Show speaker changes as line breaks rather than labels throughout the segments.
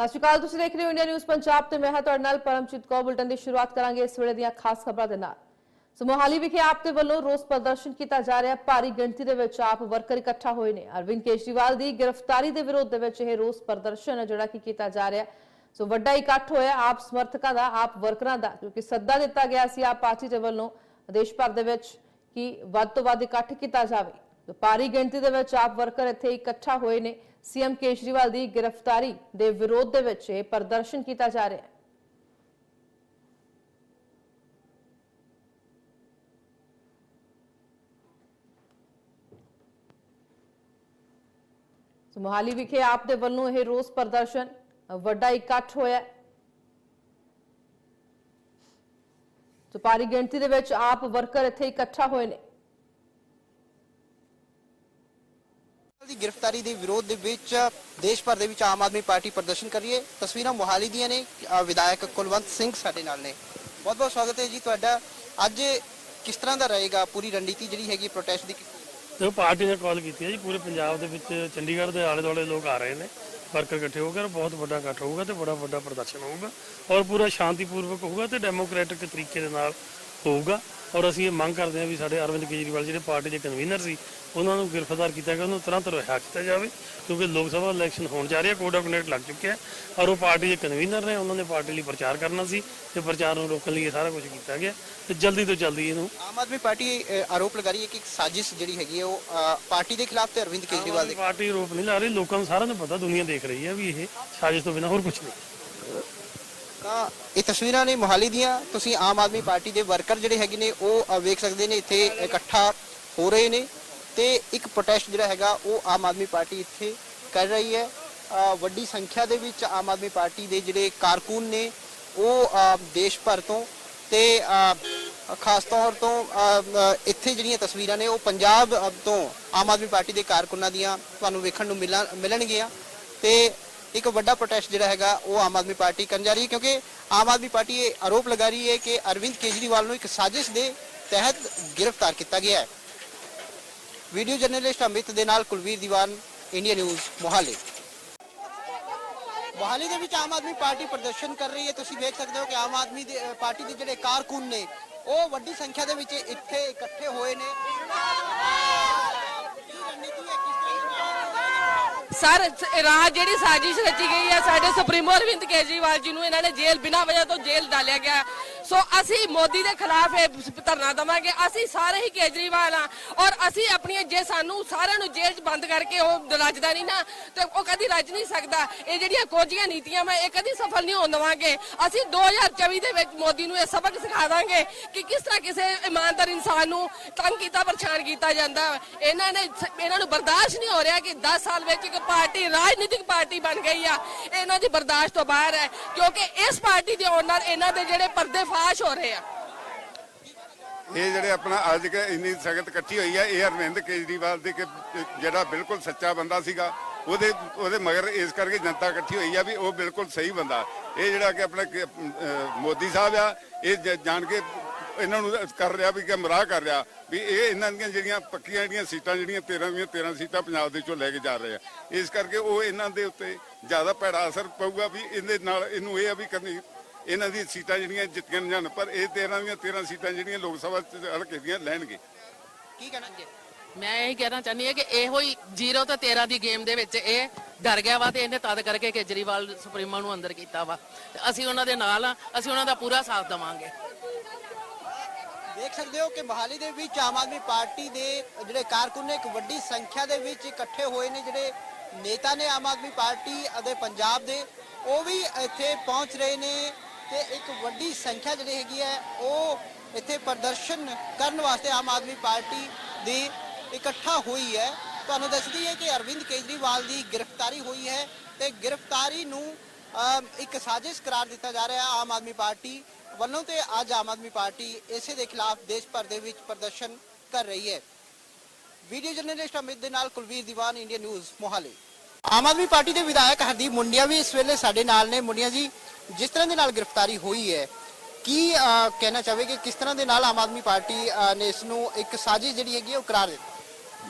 ਸਤਿ ਸ਼੍ਰੀ ਅਕਾਲ, ਤੁਸੀਂ ਦੇਖ ਰਹੇ ਹੋ ਇੰਡੀਆ ਨਿਊਜ਼ ਪੰਜਾਬ ਤੇ ਮੈਂ ਹਾਂ ਤੁਹਾਡੇ ਨਾਲ ਪਰਮਜੀਤ ਕੌਰ। ਬੁਲਟਨ ਦੀ ਸ਼ੁਰੂਆਤ ਕਰਾਂਗੇ ਇਸ ਵੇਲੇ ਦੀਆਂ ਖਾਸ ਖਬਰਾਂ ਦੇ ਨਾਲ। ਸੋ ਮੋਹਾਲੀ ਵਿਖੇ ਆਪ ਦੇ ਵੱਲੋਂ ਰੋਸ ਪ੍ਰਦਰਸ਼ਨ ਕੀਤਾ ਜਾ ਰਿਹਾ। ਭਾਰੀ ਗਿਣਤੀ ਦੇ ਵਿੱਚ ਆਪ ਵਰਕਰ ਇਕੱਠਾ ਹੋਏ ਨੇ। ਅਰਵਿੰਦ ਕੇਜਰੀਵਾਲ ਦੀ ਗ੍ਰਿਫਤਾਰੀ ਦੇ ਵਿਰੋਧ ਦੇ ਵਿੱਚ ਇਹ ਰੋਸ ਪ੍ਰਦਰਸ਼ਨ ਹੈ ਜਿਹੜਾ ਕਿ ਕੀਤਾ ਜਾ ਰਿਹਾ। ਸੋ ਵੱਡਾ ਇਕੱਠ ਹੋਇਆ ਆਪ ਸਮਰਥਕਾਂ ਦਾ, ਆਪ ਵਰਕਰਾਂ ਦਾ ਕਿਉਂਕਿ ਸੱਦਾ ਦਿੱਤਾ ਗਿਆ ਸੀ ਆਪ ਪਾਰਟੀ ਦੇ ਵੱਲੋਂ ਦੇਸ਼ ਭਰ ਦੇ ਵਿੱਚ ਕਿ ਵੱਧ ਤੋਂ ਵੱਧ ਇਕੱਠ ਕੀਤਾ ਜਾਵੇ। ਭਾਰੀ ਗਿਣਤੀ ਦੇ ਵਿੱਚ ਆਪ ਵਰਕਰ ਇੱਥੇ ਇਕੱਠਾ ਹੋਏ ਨੇ। ਸੀਐਮ ਕੇਜਰੀਵਾਲ ਦੀ ਗ੍ਰਿਫਤਾਰੀ ਦੇ ਵਿਰੋਧ ਦੇ ਵਿੱਚ ਇਹ ਪ੍ਰਦਰਸ਼ਨ ਕੀਤਾ ਜਾ ਰਿਹਾ ਹੈ। ਸੋ ਮੋਹਾਲੀ ਵਿਖੇ ਆਪ ਦੇ ਵੱਲੋਂ ਇਹ ਰੋਸ ਪ੍ਰਦਰਸ਼ਨ ਵੱਡਾ ਇਕੱਠ ਹੋਇਆ ਸੋ ਭਾਰੀ ਗਿਣਤੀ ਦੇ ਵਿੱਚ ਆਪ ਵਰਕਰ ਇੱਥੇ ਇਕੱਠਾ ਹੋਏ ਨੇ।
ਦੀ ਗ੍ਰਿਫਤਾਰੀ ਦੇ ਵਿਰੋਧ ਦੇ ਵਿੱਚ ਦੇਸ਼ ਭਰ ਦੇ ਵਿੱਚ ਆਮ ਆਦਮੀ ਪਾਰਟੀ ਪ੍ਰਦਰਸ਼ਨ ਕਰ ਰਹੀ ਹੈ। ਤਸਵੀਰਾਂ ਮੋਹਾਲੀ ਦੀਆਂ ਨੇ। ਵਿਧਾਇਕ ਕੁਲਵੰਤ ਸਿੰਘ ਸਾਡੇ ਨਾਲ ਨੇ। ਬਹੁਤ ਬਹੁਤ ਸਵਾਗਤ ਹੈ ਜੀ ਤੁਹਾਡਾ। ਅੱਜ ਕਿਸ ਤਰ੍ਹਾਂ ਦਾ ਰਹੇਗਾ ਪੂਰੀ ਰਣਨੀਤੀ ਜਿਹੜੀ ਹੈਗੀ ਪ੍ਰੋਟੈਸਟ ਦੀ?
ਦੇਖੋ, ਪਾਰਟੀ ਨੇ ਕਾਲ ਕੀਤੀ ਹੈ ਜੀ ਪੂਰੇ ਪੰਜਾਬ ਦੇ ਵਿੱਚ। ਚੰਡੀਗੜ੍ਹ ਦੇ ਆਲੇ ਦੁਆਲੇ ਲੋਕ ਆ ਰਹੇ ਨੇ। ਵਰਕਰ ਇਕੱਠੇ ਹੋ ਕੇ ਬਹੁਤ ਵੱਡਾ ਇਕੱਠ ਹੋਊਗਾ ਤੇ ਬੜਾ ਵੱਡਾ ਪ੍ਰਦਰਸ਼ਨ ਹੋਊਗਾ। ਔਰ ਪੂਰਾ ਸ਼ਾਂਤੀਪੂਰਵਕ ਹੋਊਗਾ ਤੇ ਡੈਮੋਕ੍ਰੈਟਿਕ ਤਰੀਕੇ ਦੇ ਨਾਲ ਹੋਊਗਾ। ਔਰ ਅਸੀਂ ਇਹ ਮੰਗ ਕਰਦੇ ਹਾਂ ਵੀ ਸਾਡੇ ਅਰਵਿੰਦ ਕੇਜਰੀਵਾਲ ਜਿਹੜੇ ਪਾਰਟੀ ਦੇ ਕਨਵੀਨਰ ਸੀ ਉਹਨਾਂ ਨੂੰ ਗ੍ਰਿਫਤਾਰ ਕੀਤਾ ਗਿਆ ਉਹਨਾਂ ਨੂੰ ਤੁਰੰਤ ਰਿਹਾ ਕੀਤਾ ਜਾਵੇ ਕਿਉਂਕਿ ਲੋਕ ਸਭਾ ਇਲੈਕਸ਼ਨ ਹੋਣ ਜਾ ਰਹੀ ਹੈ ਕੋਡ ਆਫ ਕੰਡਕਟ ਲੱਗ ਚੁੱਕਿਆ ਹੈ ਔਰ ਉਹ ਪਾਰਟੀ ਦੇ ਕਨਵੀਨਰ ਨੇ ਉਹਨਾਂ ਨੇ ਪਾਰਟੀ ਲਈ ਪ੍ਰਚਾਰ ਕਰਨਾ ਸੀ ਤੇ ਪ੍ਰਚਾਰ ਨੂੰ ਰੋਕਣ ਲਈ ਇਹ ਸਾਰਾ ਕੁਝ ਕੀਤਾ ਗਿਆ ਤੇ ਜਲਦੀ ਤੋਂ ਜਲਦੀ ਇਹਨੂੰ
ਆਮ ਆਦਮੀ ਪਾਰਟੀ ਆਰੋਪ ਲਗਾ ਰਹੀ ਹੈ ਕਿ ਇੱਕ ਸਾਜ਼ਿਸ਼ ਜਿਹੜੀ ਹੈਗੀ ਹੈ ਉਹ ਪਾਰਟੀ ਦੇ ਖਿਲਾਫ ਤੇ ਅਰਵਿੰਦ ਕੇਜਰੀਵਾਲ ਦੇ
ਪਾਰਟੀ ਰੋਪ ਨਹੀਂ ਲਾ ਰਹੀ ਲੋਕਾਂ ਨੂੰ ਸਾਰਿਆਂ ਨੂੰ ਪਤਾ ਦੁਨੀਆ ਦੇਖ ਰਹੀ ਹੈ ਵੀ ਇਹ ਸਾਜ਼ਿਸ਼ ਤੋਂ ਬਿਨਾਂ ਹੋਰ ਕੁਝ ਨਹੀਂ।
ਤਾਂ ਇਹ ਤਸਵੀਰਾਂ ਨੇ ਮੋਹਾਲੀ ਦੀਆਂ। ਤੁਸੀਂ ਆਮ ਆਦਮੀ ਪਾਰਟੀ ਦੇ ਵਰਕਰ ਜਿਹੜੇ ਹੈਗੇ ਨੇ, ਉਹ ਵੇਖ ਸਕਦੇ ਨੇ, ਇੱਥੇ ਇਕੱਠਾ ਹੋ ਰਹੇ ਨੇ ਤੇ ਇੱਕ ਪ੍ਰੋਟੈਸਟ ਜਿਹੜਾ ਹੈਗਾ, ਉਹ ਆਮ ਆਦਮੀ ਪਾਰਟੀ ਇੱਥੇ ਕਰ ਰਹੀ ਹੈ। ਵੱਡੀ ਸੰਖਿਆ ਦੇ ਵਿੱਚ ਆਮ ਆਦਮੀ ਪਾਰਟੀ ਦੇ ਜਿਹੜੇ ਕਾਰਕੁਨ ਨੇ, ਉਹ ਦੇਸ਼ ਭਰ ਤੋਂ ਤੇ ਖਾਸ ਤੌਰ ਤੋਂ ਇੱਥੇ ਜਿਹੜੀਆਂ ਤਸਵੀਰਾਂ ਨੇ, ਉਹ ਪੰਜਾਬ ਤੋਂ ਆਮ ਆਦਮੀ ਪਾਰਟੀ ਦੇ ਕਾਰਕੁਨਾਂ ਦੀਆਂ ਤੁਹਾਨੂੰ ਵੇਖਣ ਨੂੰ ਮਿਲਣ ਮਿਲਣਗੀਆਂ ਤੇ ਇੱਕ ਵੱਡਾ ਪ੍ਰੋਟੈਸਟ ਜਿਹੜਾ ਹੈਗਾ ਉਹ ਆਮ ਆਦਮੀ ਪਾਰਟੀ ਕਰਨ ਜਾ ਰਹੀ ਹੈ ਕਿਉਂਕਿ ਆਮ ਆਦਮੀ ਪਾਰਟੀ ਇਹ ਆਰੋਪ ਲਗਾ ਰਹੀ ਹੈ ਕਿ ਅਰਵਿੰਦ ਕੇਜਰੀਵਾਲ ਨੂੰ ਇੱਕ ਸਾਜ਼ਿਸ਼ ਦੇ ਤਹਿਤ ਗ੍ਰਿਫਤਾਰ ਕੀਤਾ ਗਿਆ ਹੈ। ਵੀਡੀਓ ਜਰਨਲਿਸਟ ਅਮਿਤ ਦੇ ਨਾਲ ਕੁਲਵੀਰ ਦੀਵਾਨ, ਇੰਡੀਆ ਨਿਊਜ਼, ਮੋਹਾਲੀ। ਮੋਹਾਲੀ ਦੇ ਵਿੱਚ ਆਮ ਆਦਮੀ ਪਾਰਟੀ ਪ੍ਰਦਰਸ਼ਨ ਕਰ ਰਹੀ ਹੈ। ਤੁਸੀਂ ਵੇਖ ਸਕਦੇ ਹੋ ਕਿ ਆਮ ਆਦਮੀ ਪਾਰਟੀ ਦੇ ਜਿਹੜੇ ਕਾਰਕੁਨ ਨੇ, ਉਹ ਵੱਡੀ ਸੰਖਿਆ ਦੇ ਵਿੱਚ ਇੱਥੇ ਇਕੱਠੇ ਹੋਏ ਨੇ ਕੀ ਰਣਨੀਤੀ ਹੈ ਕਿਸ ਤਰ੍ਹਾਂ ਦੀ
ਸਰ, ਸ- ਰਾਤ ਜਿਹੜੀ ਸਾਜ਼ਿਸ਼ ਰਚੀ ਗਈ ਹੈ, ਸਾਡੇ ਸੁਪਰੀਮੋ ਅਰਵਿੰਦ ਕੇਜਰੀਵਾਲ ਜੀ ਨੂੰ ਇਹਨਾਂ ਨੇ ਜੇਲ੍ਹ, ਬਿਨਾਂ ਵਜ੍ਹਾ ਤੋਂ ਜੇਲ੍ਹ ਡਾਲਿਆ ਗਿਆ। ਸੋ ਅਸੀਂ ਮੋਦੀ ਦੇ ਖਿਲਾਫ ਇਹ ਧਰਨਾ ਦਵਾਂਗੇ। ਅਸੀਂ ਸਾਰੇ ਹੀ ਕੇਜਰੀਵਾਲ ਆ ਔਰ ਅਸੀਂ ਆਪਣੀਆਂ ਜੇ ਸਾਨੂੰ ਸਾਰਿਆਂ ਨੂੰ ਜੇਲ੍ਹ 'ਚ ਬੰਦ ਕਰਕੇ ਉਹ ਰੱਜਦਾ ਨਹੀਂ ਨਾ, ਤੇ ਉਹ ਕਦੀ ਰੱਜ ਨਹੀਂ ਸਕਦਾ। ਇਹ ਜਿਹੜੀਆਂ ਕੋਝੀਆਂ ਨੀਤੀਆਂ ਮੈਂ ਇਹ ਕਦੀ ਸਫਲ ਨਹੀਂ ਹੋਣ ਦਵਾਂਗੇ। ਅਸੀਂ 2024 ਦੇ ਵਿੱਚ ਮੋਦੀ ਨੂੰ ਇਹ ਸਬਕ ਸਿਖਾ ਦਾਂਗੇ ਕਿ ਕਿਸ ਤਰ੍ਹਾਂ ਕਿਸੇ ਇਮਾਨਦਾਰ ਇਨਸਾਨ ਨੂੰ ਤੰਗ ਕੀਤਾ, ਪਰੇਸ਼ਾਨ ਕੀਤਾ ਜਾਂਦਾ। ਇਹਨਾਂ ਨੇ ਇਹਨਾਂ ਨੂੰ ਬਰਦਾਸ਼ਤ ਨਹੀਂ ਹੋ ਰਿਹਾ ਕਿ 10 ਸਾਲ ਵਿੱਚ ਇੱਕ ਪਾਰਟੀ, ਰਾਜਨੀਤਿਕ ਪਾਰਟੀ ਬਣ ਗਈ ਆ। ਇਹਨਾਂ ਦੀ ਬਰਦਾਸ਼ਤ ਤੋਂ ਬਾਹਰ ਹੈ, ਕਿਉਂਕਿ ਇਸ ਪਾਰਟੀ ਦੇ ਆਉਣ ਨਾਲ ਇਹਨਾਂ ਦੇ ਜਿਹੜੇ ਪਰਦੇ ਫਾਸ਼ ਹੋ ਰਹੇ ਆ।
ਇਹ ਜਿਹੜੇ ਆਪਣਾ ਅੱਜ ਕੇ ਇੰਨੀ ਸਖਤ ਇਕੱਠੀ ਹੋਈ ਹੈ ਇਹ ਅਰਵਿੰਦ ਕੇਜਰੀਵਾਲ ਦੇ ਕਿ ਜਿਹੜਾ ਬਿਲਕੁਲ ਸੱਚਾ ਬੰਦਾ ਸੀਗਾ ਉਹਦੇ ਉਹਦੇ ਮਗਰ ਇਸ ਕਰਕੇ ਜਨਤਾ ਇਕੱਠੀ ਹੋਈ ਆ ਵੀ ਉਹ ਬਿਲਕੁਲ ਸਹੀ ਬੰਦਾ। ਇਹ ਜਿਹੜਾ ਕਿ ਆਪਣਾ ਕਿ, ਅਹ, ਮੋਦੀ ਸਾਹਿਬ ਆ ਇਹ ਜ- ਜਾਣ ਕੇ ਇਹਨਾਂ ਨੂੰ ਕਰ ਰਿਹਾ ਵੀ ਕਿ ਮਰਾਹ ਕਰ ਰਿਹਾ ਵੀ ਇਹ ਇਹਨਾਂ ਦੀਆਂ ਜਿਹੜੀਆਂ ਪੱਕੀਆਂ ਜਿਹੜੀਆਂ ਸੀਟਾਂ ਜਿਹੜੀਆਂ 13 ਦੀਆਂ 13 ਸੀਟਾਂ ਪੰਜਾਬ ਦੇ ਚੋਂ ਲੈ ਕੇ ਜਾ ਰਹੇ ਆ। ਇਸ ਕਰਕੇ ਉਹ ਇਹਨਾਂ ਦੇ ਉੱਤੇ ਜ਼ਿਆਦਾ ਭੈੜਾ ਅਸਰ ਪਊਗਾ ਵੀ ਇਹਦੇ ਨਾਲ ਇਹਨੂੰ ਇਹ ਆ ਵੀ ਕਦੀ ਇਹਨਾਂ ਦੀ ਸੀਟਾਂ ਜਿਹੜੀਆਂ ਜਿੱਤੀਆਂ ਨਾ ਜਾਣ ਪਰ ਇਹ 13 ਦੀਆਂ 13 ਸੀਟਾਂ ਜਿਹੜੀਆਂ ਲੋਕ ਸਭਾ ਚ ਹਲਕੇ ਦੀਆਂ ਲੈਣਗੇ।
ਕੀ ਕਹਿਣਾ ਚਾਹੁੰਦੇ
ਮੈਂ ਇਹ ਕਹਿਣਾ ਚਾਹੁੰਦੀ ਹਾਂ ਕਿ ਇਹੋ ਹੀ 0 ਤੋਂ 13 ਦੀ ਗੇਮ ਦੇ ਵਿੱਚ ਇਹ ਡਰ ਗਿਆ ਵਾ ਤੇ ਇਹਨੇ ਤਦ ਕਰਕੇ ਕੇਜਰੀਵਾਲ ਸੁਪਰੀਮੋ ਨੂੰ ਅੰਦਰ ਕੀਤਾ ਵਾ। ਤੇ ਅਸੀਂ ਉਹਨਾਂ ਦੇ ਨਾਲ ਆ ਅਸੀਂ ਉਹਨਾਂ ਦਾ ਪੂਰਾ ਸਾਥ ਦੇਵਾਂਗੇ।
ਦੇਖ ਸਕਦੇ ਹੋ ਕਿ ਮੋਹਾਲੀ ਦੇ ਵਿੱਚ ਆਮ ਆਦਮੀ ਪਾਰਟੀ ਦੇ ਜਿਹੜੇ ਕਾਰਕੁਨ ਨੇ ਇੱਕ ਵੱਡੀ ਸੰਖਿਆ ਦੇ ਵਿੱਚ ਇਕੱਠੇ ਹੋਏ ਨੇ ਜਿਹੜੇ ਨੇਤਾ ਨੇ ਆਮ ਆਦਮੀ ਪਾਰਟੀ ਅਤੇ ਪੰਜਾਬ ਦੇ ਉਹ ਵੀ ਇੱਥੇ ਪਹੁੰਚ ਰਹੇ ਨੇ। ਤੇ ਇੱਕ ਵੱਡੀ ਸੰਖਿਆ ਜਿਹੜੀ ਹੈਗੀ ਹੈ, ਉਹ ਇੱਥੇ ਪ੍ਰਦਰਸ਼ਨ ਕਰਨ ਵਾਸਤੇ ਆਮ ਆਦਮੀ ਪਾਰਟੀ ਦੀ ਇਕੱਠਾ ਹੋਈ ਹੈ। ਤੁਹਾਨੂੰ ਦੱਸਦੀ ਹੈ ਕਿ ਅਰਵਿੰਦ ਕੇਜਰੀਵਾਲ ਦੀ ਗ੍ਰਿਫਤਾਰੀ ਹੋਈ ਹੈ ਤੇ ਗ੍ਰਿਫਤਾਰੀ ਨੂੰ ਇੱਕ ਸਾਜ਼ਿਸ਼ ਕਰਾਰ ਦਿੱਤਾ ਜਾ ਰਿਹਾ ਆਮ ਆਦਮੀ ਪਾਰਟੀ ਵੱਲੋਂ ਤੇ ਅੱਜ ਆਮ ਆਦਮੀ ਪਾਰਟੀ ਇਸੇ ਦੇ ਖਿਲਾਫ ਦੇਸ਼ ਭਰ ਦੇ ਵਿੱਚ ਪ੍ਰਦਰਸ਼ਨ ਕਰ ਰਹੀ ਹੈ। ਵੀਡੀਓ ਜਰਨਲਿਸਟ ਅਮਿਤ ਦੇ ਨਾਲ Kulvir Diwan India News, Mohali. Aam Aadmi party ਦੇ ਵਿਧਾਇਕ ਹਰਦੀਪ ਮੁੰਡਿਆ ਵੀ ਇਸ ਵੇਲੇ ਸਾਡੇ ਨਾਲ ਨੇ। ਮੁੰਡਿਆ ਜੀ ਜਿਸ ਤਰ੍ਹਾਂ ਦੇ ਨਾਲ ਗ੍ਰਿਫਤਾਰੀ ਹੋਈ ਹੈ, ਕੀ ਕਹਿਣਾ ਚਾਹਵੇ ਕਿ ਕਿਸ ਤਰ੍ਹਾਂ ਦੇ ਨਾਲ ਆਮ ਆਦਮੀ ਪਾਰਟੀ ਨੇ ਇਸ ਨੂੰ ਇੱਕ ਸਾਜ਼ਿਸ਼ ਜਿਹੜੀ ਹੈਗੀ ਉਹ ਕਰਾਰ ਦਿੱਤਾ?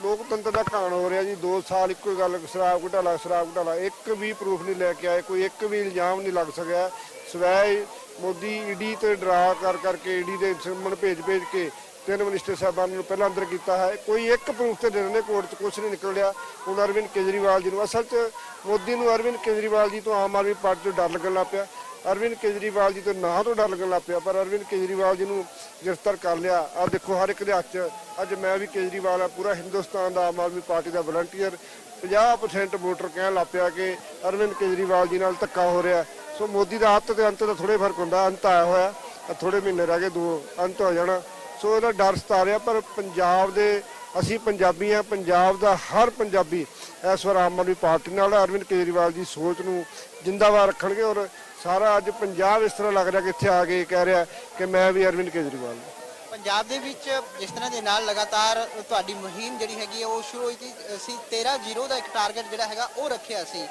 ਲੋਕਤੰਤਰ ਦਾ ਘਾਣ ਹੋ ਰਿਹਾ ਜੀ 2 ਸਾਲ ਇੱਕੋ ਗੱਲ, ਸ਼ਰਾਬ ਘੁਟਾਲਾ ਸ਼ਰਾਬ ਘੁਟਾਲਾ, ਇੱਕ ਵੀ ਪ੍ਰੂਫ ਨਹੀਂ ਲੈ ਕੇ ਆਏ, ਕੋਈ ਇੱਕ ਵੀ ਇਲਜ਼ਾਮ ਨਹੀਂ ਲੱਗ ਸਕਿਆ। ਸਵੈ ਮੋਦੀ ਈਡੀ ਤੇ ਡਰਾ ਕਰ ਕਰਕੇ ਈਡੀ ਦੇ ਸੰਮਨ ਭੇਜ ਭੇਜ ਕੇ ਤਿੰਨ ਮਿਨਿਸਟਰ ਸਾਹਿਬਾਨ ਨੂੰ ਪਹਿਲਾਂ ਅੰਦਰ ਕੀਤਾ ਹੈ। ਕੋਈ ਇੱਕ ਪ੍ਰੂਫ ਤੇ ਦੇ ਦਿੰਦੇ ਕੋਰਟ 'ਚ ਕੁਝ ਨਹੀਂ ਨਿਕਲ ਰਿਹਾ ਹੁਣ ਅਰਵਿੰਦ ਕੇਜਰੀਵਾਲ ਜੀ ਨੂੰ ਅਸਲ 'ਚ ਮੋਦੀ ਨੂੰ ਅਰਵਿੰਦ ਕੇਜਰੀਵਾਲ ਜੀ ਤੋਂ ਆਮ ਆਦਮੀ ਪਾਰਟੀ ਤੋਂ ਡਰ ਲੱਗਣ ਲੱਗ ਪਿਆ। ਅਰਵਿੰਦ ਕੇਜਰੀਵਾਲ ਜੀ ਤੋਂ ਨਾਂ ਤੋਂ ਡਰ ਲੱਗਣ ਲੱਗ ਪਿਆ, ਪਰ ਅਰਵਿੰਦ ਕੇਜਰੀਵਾਲ ਜੀ ਨੂੰ ਗ੍ਰਿਫਤਾਰ ਕਰ ਲਿਆ। ਆ ਦੇਖੋ, ਹਰ ਇੱਕ ਦੇ ਹੱਥ 'ਚ ਅੱਜ ਮੈਂ ਵੀ ਕੇਜਰੀਵਾਲ ਆ, ਪੂਰਾ ਹਿੰਦੁਸਤਾਨ ਦਾ ਆਮ ਆਦਮੀ ਪਾਰਟੀ ਦਾ ਵਲੰਟੀਅਰ। 50% ਵੋਟਰ ਕਹਿਣ ਲੱਗ ਪਿਆ ਕਿ ਅਰਵਿੰਦ ਕੇਜਰੀਵਾਲ ਜੀ ਨਾਲ ਧੱਕਾ ਹੋ ਰਿਹਾ। ਸੋ ਮੋਦੀ ਦਾ ਹੱਥ ਤੇ ਅੰਤ ਦਾ ਥੋੜੇ ਫ਼ਰਕ ਹੁੰਦਾ, ਅੰਤ ਆਇਆ ਹੋਇਆ ਆ ਥੋੜੇ ਮਹੀਨੇ ਰਹਿ ਗਏ, ਦੋ ਅੰਤ ਹੋ ਜਾਣਾ। ਸੋ ਇਹਦਾ ਡਰ ਸਤਾ ਰਿਹਾ, ਪਰ ਪੰਜਾਬ ਦੇ, ਅਸੀਂ ਪੰਜਾਬੀ ਆ, ਪੰਜਾਬ ਦਾ ਹਰ ਪੰਜਾਬੀ ਇਸ ਵਾਰ ਆਮ ਆਦਮੀ ਪਾਰਟੀ ਨਾਲ ਅਰਵਿੰਦ ਕੇਜਰੀਵਾਲ ਦੀ ਸੋਚ ਨੂੰ ਜਿੰਦਾਬਾਦ ਰੱਖਣਗੇ ਔਰ ਸਾਰਾ ਅੱਜ ਪੰਜਾਬ ਇਸ ਤਰ੍ਹਾਂ ਲੱਗ ਰਿਹਾ ਕਿ ਇੱਥੇ ਆ ਕੇ ਕਹਿ ਰਿਹਾ ਕਿ ਮੈਂ ਵੀ ਅਰਵਿੰਦ ਕੇਜਰੀਵਾਲ ਹਾਂ।
ਪੰਜਾਬ ਦੇ ਵਿੱਚ ਜਿਸ ਤਰ੍ਹਾਂ ਦੇ ਨਾਲ ਲਗਾਤਾਰ ਤੁਹਾਡੀ ਮੁਹਿੰਮ ਜਿਹੜੀ ਹੈਗੀ ਹੈ ਉਹ ਸ਼ੁਰੂ ਹੋਈ ਸੀ ਅਸੀਂ 13 ਜ਼ੀਰੋ ਦਾ ਇੱਕ ਟਾਰਗੇਟ ਜਿਹੜਾ ਹੈਗਾ, ਉਹ ਰੱਖਿਆ ਸੀ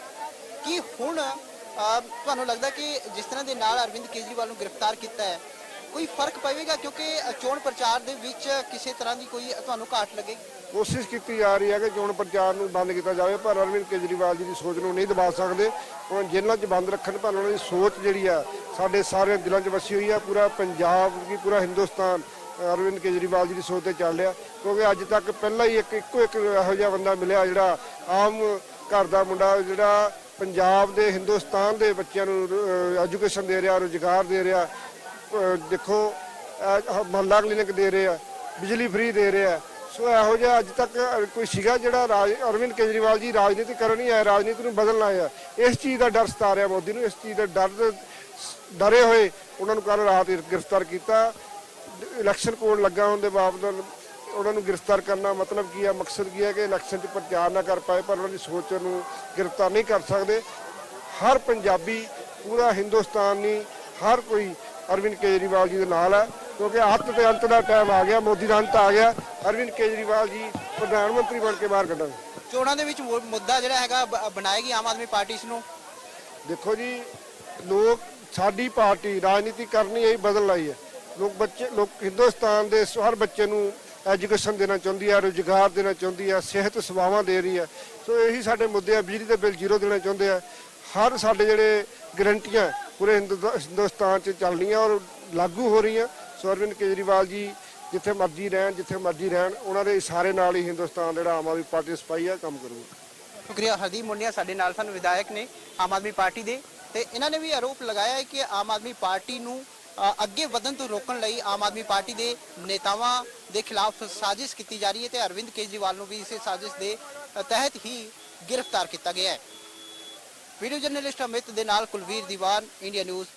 ਕਿ ਹੁਣ ਤੁਹਾਨੂੰ ਲੱਗਦਾ ਕਿ ਜਿਸ ਤਰ੍ਹਾਂ ਦੇ ਨਾਲ ਅਰਵਿੰਦ ਕੇਜਰੀਵਾਲ ਨੂੰ ਗ੍ਰਿਫਤਾਰ ਕੀਤਾ ਹੈ ਕੋਈ ਫ਼ਰਕ ਪਵੇਗਾ ਕਿਉਂਕਿ ਚੋਣ ਪ੍ਰਚਾਰ ਦੇ ਵਿੱਚ ਕਿਸੇ ਤਰ੍ਹਾਂ ਦੀ ਕੋਈ ਤੁਹਾਨੂੰ ਘਾਟ ਲੱਗੇਗੀ
ਕੋਸ਼ਿਸ਼ ਕੀਤੀ ਜਾ ਰਹੀ ਹੈ ਕਿ ਚੋਣ ਪ੍ਰਚਾਰ ਨੂੰ ਬੰਦ ਕੀਤਾ ਜਾਵੇ, ਪਰ ਅਰਵਿੰਦ ਕੇਜਰੀਵਾਲ ਜੀ ਦੀ ਸੋਚ ਨੂੰ ਨਹੀਂ ਦਬਾ ਸਕਦੇ। ਉਹਨਾਂ ਜੇਲ੍ਹਾਂ 'ਚ ਬੰਦ ਰੱਖਣ ਪਰ ਉਹਨਾਂ ਦੀ ਸੋਚ ਜਿਹੜੀ ਆ, ਸਾਡੇ ਸਾਰੇ ਦਿਲਾਂ 'ਚ ਵਸੀ ਹੋਈ ਆ। ਪੂਰਾ ਪੰਜਾਬ ਕੀ ਪੂਰਾ ਹਿੰਦੁਸਤਾਨ ਅਰਵਿੰਦ ਕੇਜਰੀਵਾਲ ਜੀ ਦੀ ਸੋਚ ਤੇ ਚੱਲ ਰਿਹਾ। ਕਿਉਂਕਿ ਅੱਜ ਤੱਕ ਪਹਿਲਾਂ ਹੀ ਇੱਕ, ਇੱਕੋ ਇੱਕ ਇਹੋ ਜਿਹਾ ਬੰਦਾ ਮਿਲਿਆ ਜਿਹੜਾ ਆਮ ਘਰ ਦਾ ਮੁੰਡਾ, ਜਿਹੜਾ ਪੰਜਾਬ ਦੇ, ਹਿੰਦੁਸਤਾਨ ਦੇ ਬੱਚਿਆਂ ਨੂੰ ਐਜੂਕੇਸ਼ਨ ਦੇ ਰਿਹਾ, ਰੁਜ਼ਗਾਰ ਦੇ ਰਿਹਾ। ਦੇਖੋ ਮਹੱਲਾ ਕਲੀਨਿਕ ਦੇ ਰਹੇ ਆ, ਬਿਜਲੀ ਫ੍ਰੀ ਦੇ ਰਹੇ ਆ। ਸੋ ਇਹੋ ਜਿਹਾ ਅੱਜ ਤੱਕ ਕੋਈ ਸੀਗਾ ਜਿਹੜਾ ਰਾਜ, ਅਰਵਿੰਦ ਕੇਜਰੀਵਾਲ ਜੀ ਰਾਜਨੀਤੀ ਕਰਨ ਨਹੀਂ ਆਇਆ, ਰਾਜਨੀਤੀ ਨੂੰ ਬਦਲਣਾ ਆਇਆ। ਇਸ ਚੀਜ਼ ਦਾ ਡਰ ਸਤਾ ਰਿਹਾ ਮੋਦੀ ਨੂੰ, ਇਸ ਚੀਜ਼ ਦਾ ਡਰ ਡਰੇ ਹੋਏ ਉਹਨਾਂ ਨੂੰ ਕੱਲ ਰਾਤ ਗ੍ਰਿਫਤਾਰ ਕੀਤਾ। ਇਲੈਕਸ਼ਨ ਕੋਡ ਲੱਗਾ ਹੋਣ ਦੇ ਬਾਵਜੂਦ ਉਹਨਾਂ ਨੂੰ ਗ੍ਰਿਫਤਾਰ ਕਰਨਾ ਮਤਲਬ ਕੀ ਹੈ ਮਕਸਦ ਕੀ ਹੈ ਕਿ ਇਲੈਕਸ਼ਨ 'ਚ ਪ੍ਰਚਾਰ ਨਾ ਕਰ ਪਾਏ, ਪਰ ਉਹਨਾਂ ਦੀ ਸੋਚ ਨੂੰ ਗ੍ਰਿਫਤਾਰ ਨਹੀਂ ਕਰ ਸਕਦੇ। ਹਰ ਪੰਜਾਬੀ, ਪੂਰਾ ਹਿੰਦੁਸਤਾਨੀ, ਹਰ ਕੋਈ ਅਰਵਿੰਦ ਕੇਜਰੀਵਾਲ ਜੀ ਦੇ ਨਾਲ ਹੈ ਕਿਉਂਕਿ ਹੱਥ ਤੇ ਅੰਤ ਦਾ ਟਾਈਮ ਆ ਗਿਆ ਮੋਦੀ ਦਾ ਅੰਤ ਆ ਗਿਆ। ਅਰਵਿੰਦ ਕੇਜਰੀਵਾਲ ਜੀ ਪ੍ਰਧਾਨ ਮੰਤਰੀ ਬਣ ਕੇ ਬਾਹਰ ਕੱਢਣ
ਚੋਣਾਂ ਦੇ ਵਿੱਚ ਮੁੱਦਾ ਜਿਹੜਾ ਹੈਗਾ ਬਣਾਏਗੀ ਆਮ ਆਦਮੀ ਪਾਰਟੀ ਇਸ ਨੂੰ?
ਦੇਖੋ ਜੀ ਲੋਕ ਸਾਡੀ ਪਾਰਟੀ ਰਾਜਨੀਤੀ ਕਰਨੀ ਹੈ ਬਦਲ ਆਈ ਹੈ। ਲੋਕ ਬੱਚੇ ਲੋਕ ਹਿੰਦੁਸਤਾਨ ਦੇ ਹਰ ਬੱਚੇ ਨੂੰ ਐਜੂਕੇਸ਼ਨ ਦੇਣਾ ਚਾਹੁੰਦੀ ਹੈ ਰੁਜ਼ਗਾਰ ਦੇਣਾ ਚਾਹੁੰਦੀ ਹੈ ਸਿਹਤ ਸੇਵਾਵਾਂ ਦੇ ਰਹੀ ਹੈ। ਸੋ ਇਹੀ ਸਾਡੇ ਮੁੱਦੇ ਆ ਬਿਜਲੀ ਦੇ ਬਿੱਲ ਜ਼ੀਰੋ ਦੇਣਾ ਚਾਹੁੰਦੇ ਆ। ਹਰ ਸਾਡੇ ਜਿਹੜੇ ਗਰੰਟੀਆਂ ਪੂਰੇ ਹਿੰਦੁਸਤਾਨ 'ਚ ਚੱਲਣੀਆਂ ਔਰ ਲਾਗੂ ਹੋ ਰਹੀਆਂ। ਸੋ ਅਰਵਿੰਦ ਕੇਜਰੀਵਾਲ ਜੀ ਜਿੱਥੇ ਮਰਜ਼ੀ ਰਹਿਣ, ਜਿੱਥੇ ਮਰਜ਼ੀ ਰਹਿਣ, ਉਹਨਾਂ ਦੇ ਇਸ਼ਾਰੇ ਨਾਲ ਹੀ ਹਿੰਦੁਸਤਾਨ ਜਿਹੜਾ ਆਮ ਆਦਮੀ ਪਾਰਟੀ ਸਪਾਈ ਆ, ਕੰਮ ਕਰੂਗਾ।
ਸ਼ੁਕਰੀਆ ਹਰਦੀਪ ਮੁੰਡਿਆ, ਸਾਡੇ ਨਾਲ ਸਨ ਵਿਧਾਇਕ ਨੇ ਆਮ ਆਦਮੀ ਪਾਰਟੀ ਦੇ। ਤੇ ਇਹਨਾਂ ਨੇ ਵੀ ਆਰੋਪ ਲਗਾਇਆ ਹੈ ਕਿ ਆਮ ਆਦਮੀ ਪਾਰਟੀ ਨੂੰ ਅੱਗੇ ਵਧਣ ਤੋਂ ਰੋਕਣ ਲਈ ਆਮ ਆਦਮੀ ਪਾਰਟੀ ਦੇ ਨੇਤਾਵਾਂ ਦੇ ਖਿਲਾਫ ਸਾਜ਼ਿਸ਼ ਕੀਤੀ ਜਾ ਰਹੀ ਹੈ ਤੇ ਅਰਵਿੰਦ ਕੇਜਰੀਵਾਲ ਨੂੰ ਵੀ ਇਸੇ ਸਾਜ਼ਿਸ਼ ਦੇ ਤਹਿਤ ਹੀ ਗ੍ਰਿਫਤਾਰ ਕੀਤਾ ਗਿਆ ਹੈ। ਵੀਡੀਓ ਜਰਨਲਿਸਟ ਅਮਿਤ ਦੇ ਨਾਲ ਕੁਲਵੀਰ ਦੀਵਾਨ ਇੰਡੀਆ ਨਿਊਜ਼